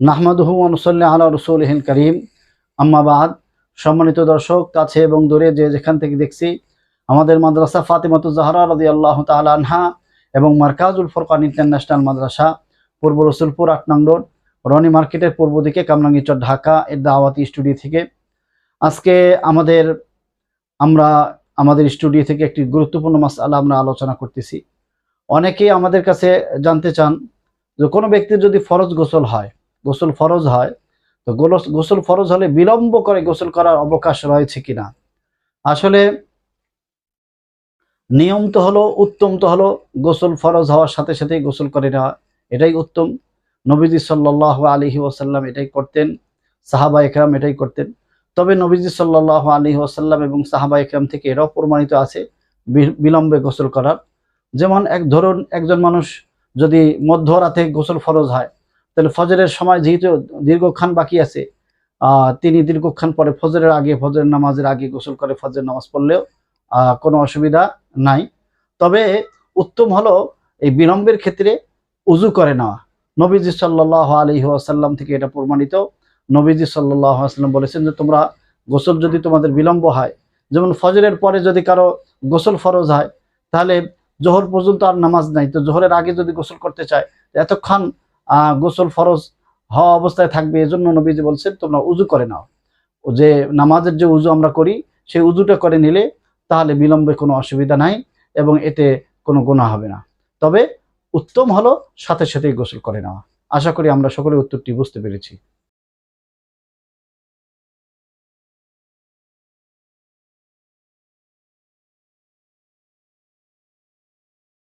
নাহমাদুহু অনুসল্লা আলা রসুলহিন করিম। আম্মাবাদ সম্মানিত দর্শক, কাছে এবং দূরে যে যেখান থেকে দেখছি, আমাদের মাদ্রাসা ফাতিমাতু জাহরা রদি আল্লাহ তালা আনহা এবং মার্কাজুল ফরকান ইন্টারন্যাশনাল মাদ্রাসা, পূর্ব রসুলপুর আট নং রোড, রনি মার্কেটের পূর্ব দিকে কামরাঙ্গিচর, ঢাকা, এর দাওয়াতি স্টুডিও থেকে। আজকে আমাদের, আমরা আমাদের স্টুডিও থেকে একটি গুরুত্বপূর্ণ মাসালা আমরা আলোচনা করতেছি। অনেকেই আমাদের কাছে জানতে চান যে কোনো ব্যক্তির যদি ফরজ গোসল হয় গোসল ফরজ হয়, তো গোসল ফরজ হলে বিলম্ব করে গোসল করার অবকাশ রয়েছে কিনা? আসলে নিয়ম তো হলো, উত্তম তো হলো গোসল ফরজ হওয়ার সাথে সাথেই গোসল করে নেওয়া, এটাই উত্তম। নবীজি সাল্লাহ আলহি ওসাল্লাম এটাই করতেন, সাহাবা একরাম এটাই করতেন। তবে নবীজি সাল্লাহ আলহি ওসাল্লাম এবং সাহাবা একরাম থেকে এটাও প্রমাণিত আছে বিলম্বে গোসল করার। যেমন এক ধরুন, একজন মানুষ যদি মধ্যরাতে গোসল ফরজ হয় তাহলে ফজরের সময় যেহেতু দীর্ঘক্ষণ বাকি আছে তিনি দীর্ঘক্ষণ পরে ফজরের আগে, ফজরের নামাজের আগে গোসল করে ফজরের নামাজ পড়লেও কোনো অসুবিধা নাই। তবে উত্তম হলো এই বিলম্বের ক্ষেত্রে উজু করে নেওয়া। নবীজি সাল্লাহ আলহি আসাল্লাম থেকে এটা প্রমাণিত। নবীজি সাল্লাহ আসাল্লাম বলেছেন যে, তোমরা গোসল যদি তোমাদের বিলম্ব হয়, যেমন ফজরের পরে যদি কারও গোসল ফরজ হয়, তাহলে জোহর পর্যন্ত আর নামাজ নাই। তো জোহরের আগে যদি গোসল করতে চায়, এতক্ষণ গোসল ফরজ হওয়া অবস্থায় থাকবে, এজন্য নবীজি বলছেন, তোমরা উজু করে নাও। যে নামাজের যে উজু আমরা করি, সেই উজুটা করে নিলে তাহলে বিলম্বে কোনো অসুবিধা নাই এবং এতে কোনো গুণা হবে না। তবে উত্তম হলো সাথে সাথেই গোসল করে নেওয়া। আশা করি আমরা সকলে উত্তরটি বুঝতে পেরেছি।